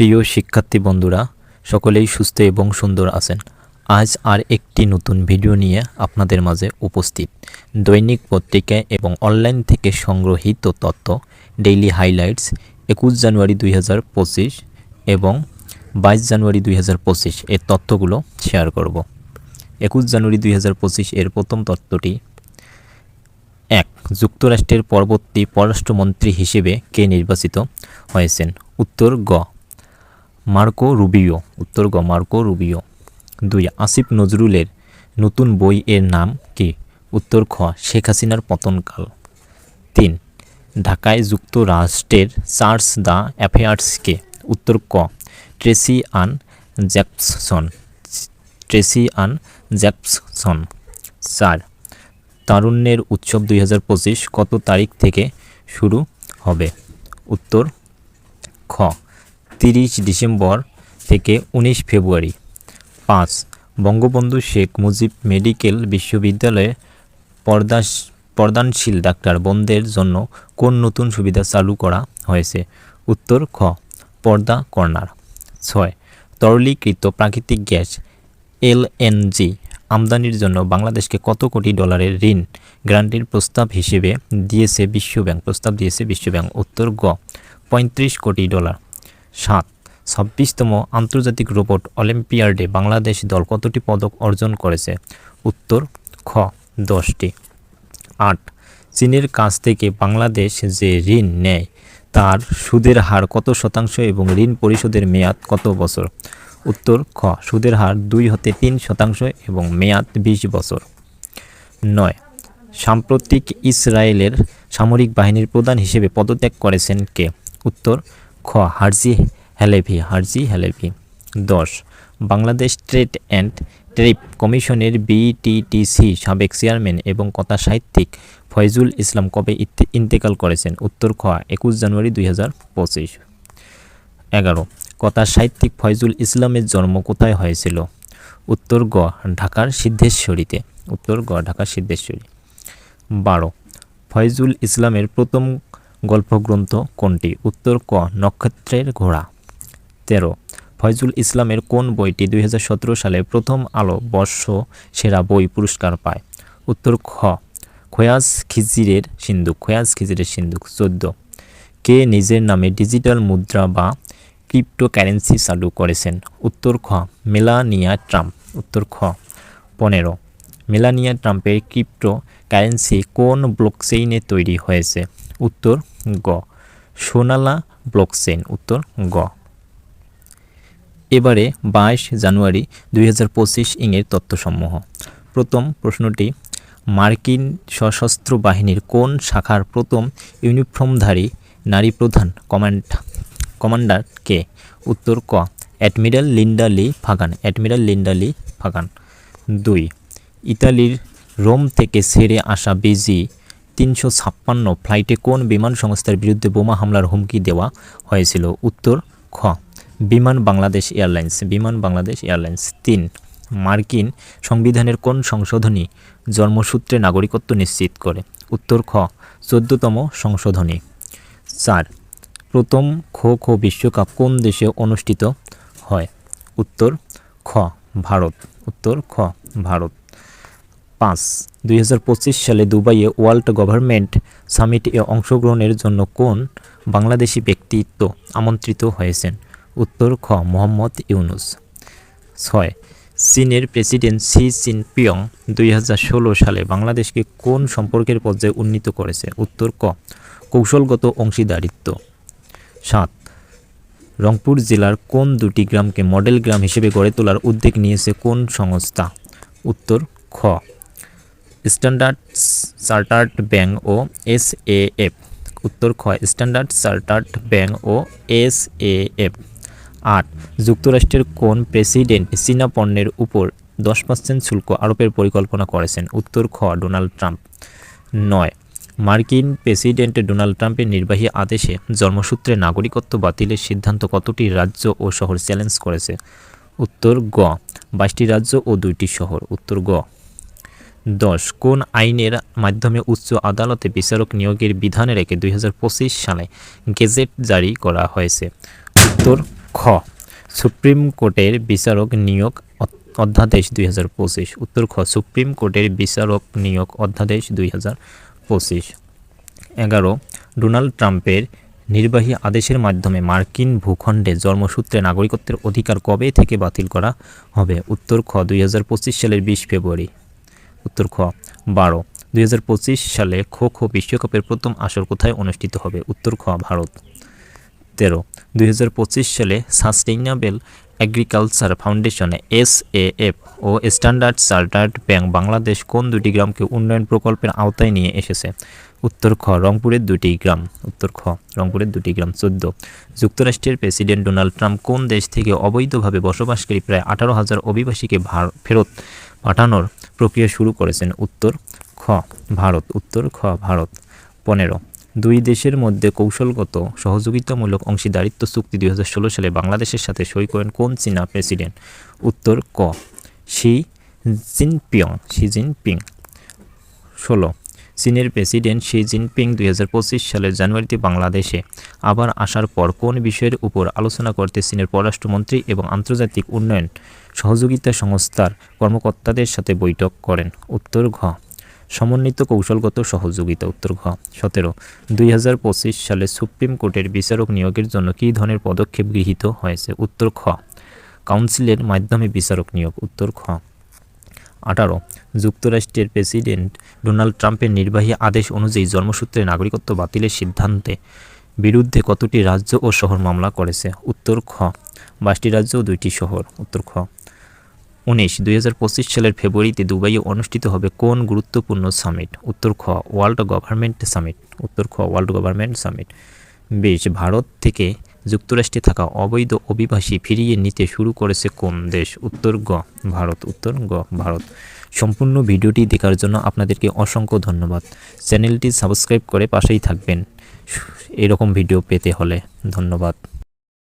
প্রিয় শিক্ষার্থী বন্ধুরা, সকলেই সুস্থ এবং সুন্দর আছেন। আজ আর একটি নতুন ভিডিও নিয়ে আপনাদের মাঝে উপস্থিত। দৈনিক পত্রিকা এবং অনলাইন থেকে সংগ্রহীত তথ্য, ডেইলি হাইলাইটস, একুশ জানুয়ারি দুই হাজার পঁচিশ এবং বাইশ জানুয়ারি দুই হাজার পঁচিশ এর তথ্যগুলো শেয়ার করব। একুশ জানুয়ারি দুই হাজার পঁচিশ এর প্রথম তথ্যটি, এক, যুক্তরাষ্ট্রের পরবর্তী পররাষ্ট্রমন্ত্রী হিসেবে কে নির্বাচিত হয়েছেন? উত্তর, গ মার্কো রুবিও, উত্তর গ, মার্কো রুবিও। দুই, আসিফ নজরুলের নতুন বই এর নাম কি? উত্তর খ, শেখ হাসিনার পতনকাল। তিন, ঢাকায় যুক্তরাষ্ট্রের চার্চ দ্য অ্যাফেয়ার্সকে উত্তর ক, Tracy Ann Jackson Tracy Ann Jackson চার, তারুণ্যের উৎসব দুই হাজার পঁচিশ কত তারিখ থেকে শুরু হবে? উত্তর খ তিরিশ ডিসেম্বর থেকে উনিশ ফেব্রুয়ারি। পাঁচ, বঙ্গবন্ধু শেখ মুজিব মেডিকেল বিশ্ববিদ্যালয়ে পর্দাস, পর্দানশীল ডাক্তার বন্ধের জন্য কোন নতুন সুবিধা চালু করা হয়েছে? উত্তর, খ, পর্দা কর্নার। ছয়, তরলীকৃত প্রাকৃতিক গ্যাস এলএনজি আমদানির জন্য বাংলাদেশকে কত কোটি ডলারের ঋণ? গ্রান্টের প্রস্তাব হিসেবে দিয়েছে বিশ্বব্যাংক প্রস্তাব দিয়েছে বিশ্বব্যাংক উত্তর, গ, পঁয়ত্রিশ কোটি ডলার। সাত। ছাব্বিশতম আন্তর্জাতিক রোবট অলিম্পিয়াডে বাংলাদেশ দল কতটি পদক অর্জন করেছে? উত্তর, খ, দশটি। আট, চীনের কাছ থেকে বাংলাদেশ যে ঋণ নেয়, তার সুদের হার কত শতাংশ এবং ঋণ পরিশোধের মেয়াদ কত বছর? উত্তর, খ, সুদের হার দুই হতে তিন শতাংশ এবং মেয়াদ বিশ বছর। নয়, সাম্প্রতিক ইসরায়েলের সামরিক বাহিনীর প্রধান হিসেবে পদত্যাগ করেছেন কে? উত্তর খ, হারজি হ্যালেভি হারজি হ্যালেভি দশ, বাংলাদেশ ট্রেড অ্যান্ড ট্রিপ কমিশনের বিটিটিসি সাবেক চেয়ারম্যান এবং কথা সাহিত্যিক ফয়জুল ইসলাম কবে ইন্তেকাল করেছেন? উত্তর খ, একুশ জানুয়ারি দুই হাজার পঁচিশ। এগারো কথা সাহিত্যিক ফয়জুল ইসলামের জন্ম কোথায় হয়েছিল? উত্তর গ, ঢাকার সিদ্ধেশ্বরীতে। উত্তর গ, ঢাকার সিদ্ধেশ্বরী। বারো, ফয়জুল ইসলামের প্রথম গল্পগ্রন্থ কোনটি? উত্তর ক, নক্ষত্রের ঘোড়া। তেরো, ফয়জুল ইসলামের কোন বইটি দুই হাজার সতেরো সালে প্রথম আলো বর্ষ সেরা বই পুরস্কার পায়? উত্তর খ, খোয়াজ খিজিরের সিন্ধুক, খোয়াজ খিজিরের সিন্ধুক, চোদ্দ। কে নিজের নামে ডিজিটাল মুদ্রা বা ক্রিপ্টোকারেন্সি চালু করেছেন? উত্তর খ, মেলানিয়া ট্রাম্প। উত্তর খ, পনেরো, মেলানিয়া ট্রাম্পের ক্রিপ্টো কারেন্সি কোন ব্লকচেইনে তৈরি হয়েছে? উত্তর গ। সোনালা ব্লকচেইন উত্তর গ। এবারে বাইশ জানুয়ারি দুই হাজার পঁচিশ ইংয়ের তথ্যসমূহ। প্রথম প্রশ্নটি, মার্কিন সশস্ত্র বাহিনীর কোন শাখার প্রথম ইউনিফর্মধারী নারী প্রধান কমান্ড, কমান্ডার কে? উত্তর ক, admiral Linda Lee Fagan, admiral Linda Lee Fagan. দুই, ইতালির রোম থেকে ছেড়ে আসা বিজি তিনশো ছাপ্পান্ন ফ্লাইটে কোন বিমান সংস্থার বিরুদ্ধে বোমা হামলার হুমকি দেওয়া হয়েছিল? উত্তর, খ, বিমান বাংলাদেশ এয়ারলাইন্স, বিমান বাংলাদেশ এয়ারলাইন্স, তিন, মার্কিন সংবিধানের কোন সংশোধনী জন্মসূত্রে নাগরিকত্ব নিশ্চিত করে? উত্তর, খ, চোদ্দতম সংশোধনী। চার, প্রথম খো খো বিশ্বকাপ কোন দেশে অনুষ্ঠিত হয়? উত্তর, খ, ভারত। উত্তর, খ, ভারত। পাঁচ। দুই সালে দুবাইয়ে ওয়ার্ল্ড গভর্নমেন্ট সামিটে অংশগ্রহণের জন্য কোন বাংলাদেশি ব্যক্তিত্ব আমন্ত্রিত হয়েছেন? উত্তর, খ, মোহাম্মদ ইউনুস। ছয়, চীনের প্রেসিডেন্ট শি জিনপিং দুই সালে বাংলাদেশকে কোন সম্পর্কের পর্যায়ে উন্নীত করেছে? উত্তর, ক, কৌশলগত অংশীদারিত্ব। সাত, রংপুর জেলার কোন দুটি গ্রামকে মডেল গ্রাম হিসেবে গড়ে তোলার উদ্যোগ নিয়েছে কোন সংস্থা? উত্তর, খ স্ট্যান্ডার্ড চার্টার্ড ব্যাংক ও এস এ এফ। উত্তর খ, স্ট্যান্ডার্ড চার্টার্ড ব্যাংক ও এস এ এফ। আট, যুক্তরাষ্ট্রের কোন প্রেসিডেন্ট চীনা পণ্যের উপর দশ পার্সেন্ট শুল্ক আরোপের পরিকল্পনা করেছেন? উত্তর খ, ডোনাল্ড ট্রাম্প। নয়, মার্কিন প্রেসিডেন্ট ডোনাল্ড ট্রাম্পের নির্বাহী আদেশে জন্মসূত্রে নাগরিকত্ব বাতিলের সিদ্ধান্ত কতটি রাজ্য ও শহর চ্যালেঞ্জ করেছে? উত্তর গ, বাইশটি রাজ্য ও দুইটি শহর। উত্তর গ দশ, কোন আইনের মাধ্যমে উচ্চ আদালতে বিচারক নিয়োগের বিধান রেখে দুই হাজার পঁচিশ সালে গেজেট জারি করা হয়েছে? উত্তর, খ, সুপ্রিম কোর্টের বিচারক নিয়োগ অধ্যাদেশ দুই হাজার পঁচিশ। উত্তর, খ, সুপ্রিম কোর্টের বিচারক নিয়োগ অধ্যাদেশ দুই এগারো, ডোনাল্ড ট্রাম্পের নির্বাহী আদেশের মাধ্যমে মার্কিন ভূখণ্ডে জন্মসূত্রে নাগরিকত্বের অধিকার কবে থেকে বাতিল করা হবে? উত্তর, খ, দুই হাজার পঁচিশ সালের বিশ ফেব্রুয়ারি। উত্তর খ। বারো, দুই সালে খো খো বিশ্বকাপের প্রথম আসর কোথায় অনুষ্ঠিত হবে? উত্তর খ, ভারত। তেরো, দুই সালে sustainable agriculture foundation S F ও স্ট্যান্ডার্ড চার্টার্ড ব্যাংক বাংলাদেশ কোন দুটি গ্রামকে উন্নয়ন প্রকল্পের আওতায় নিয়ে এসেছে? উত্তর খ, রংপুরের দুটি গ্রাম। উত্তর খ, রংপুরের দুটি গ্রাম। চোদ্দ, যুক্তরাষ্ট্রের প্রেসিডেন্ট ডোনাল্ড ট্রাম্প কোন দেশ থেকে অবৈধভাবে বসবাসকারী প্রায় আঠারো হাজার অভিবাসীকে ভার- ফেরত পাঠানোর প্রক্রিয়া শুরু করেছেন উত্তর খ, ভারত। উত্তর খ, ভারত। পনেরো, দুই দেশের মধ্যে কৌশলগত, সহযোগিতামূলক অংশীদারিত্ব চুক্তি দুই হাজার ষোলো সালে বাংলাদেশের সাথে সই করেন কোন চীনা প্রেসিডেন্ট? উত্তর ক, শি জিনপিং শি জিনপিং। ষোলো চীনের প্রেসিডেন্ট শি জিনপিং দুই হাজার পঁচিশ সালের জানুয়ারিতে বাংলাদেশে আবার আসার পর কোন বিষয়ের উপর আলোচনা করতে চীনের পররাষ্ট্রমন্ত্রী এবং আন্তর্জাতিক উন্নয়ন সহযোগিতা সংস্থার কর্মকর্তাদের সাথে বৈঠক করেন। উত্তর ঘ। সমন্বিত কৌশলগত সহযোগিতা। উত্তর ঘ। সতেরো। দুই সালে সুপ্রিম কোর্টের বিচারক নিয়োগের জন্য কী ধরনের পদক্ষেপ গৃহীত হয়েছে? উত্তর খ কাউন্সিলের মাধ্যমে বিচারক নিয়োগ। উত্তর খ আঠারো। যুক্তরাষ্ট্রের প্রেসিডেন্ট ডোনাল্ড ট্রাম্পের নির্বাহী আদেশ অনুযায়ী জন্মসূত্রে নাগরিকত্ব বাতিলের সিদ্ধান্তে বিরুদ্ধে কতটি রাজ্য ও শহর মামলা করেছে? উত্তর খ। বাইশটি রাজ্য ও দুইটি শহর। উত্তর খ। উনিশ, দুই সালের ফেব্রুয়ারিতে দুবাইয়ে অনুষ্ঠিত হবে কোন গুরুত্বপূর্ণ সামিট? উত্তর খ, ওয়ার্ল্ড গভর্নমেন্ট সামিট। উত্তর খ, ওয়ার্ল্ড গভর্নমেন্ট সামিট। বিশ, ভারত থেকে যুক্তরাষ্ট্রে থাকা অবৈধ অভিবাসী ফিরিয়ে নিতে শুরু করেছে কোন দেশ? উত্তর গ, ভারত। উত্তর গ, ভারত। সম্পূর্ণ ভিডিওটি দেখার জন্য আপনাদেরকে অসংখ্য ধন্যবাদ। চ্যানেলটি সাবস্ক্রাইব করে পাশেই থাকবেন। এরকম ভিডিও পেতে হলে ধন্যবাদ।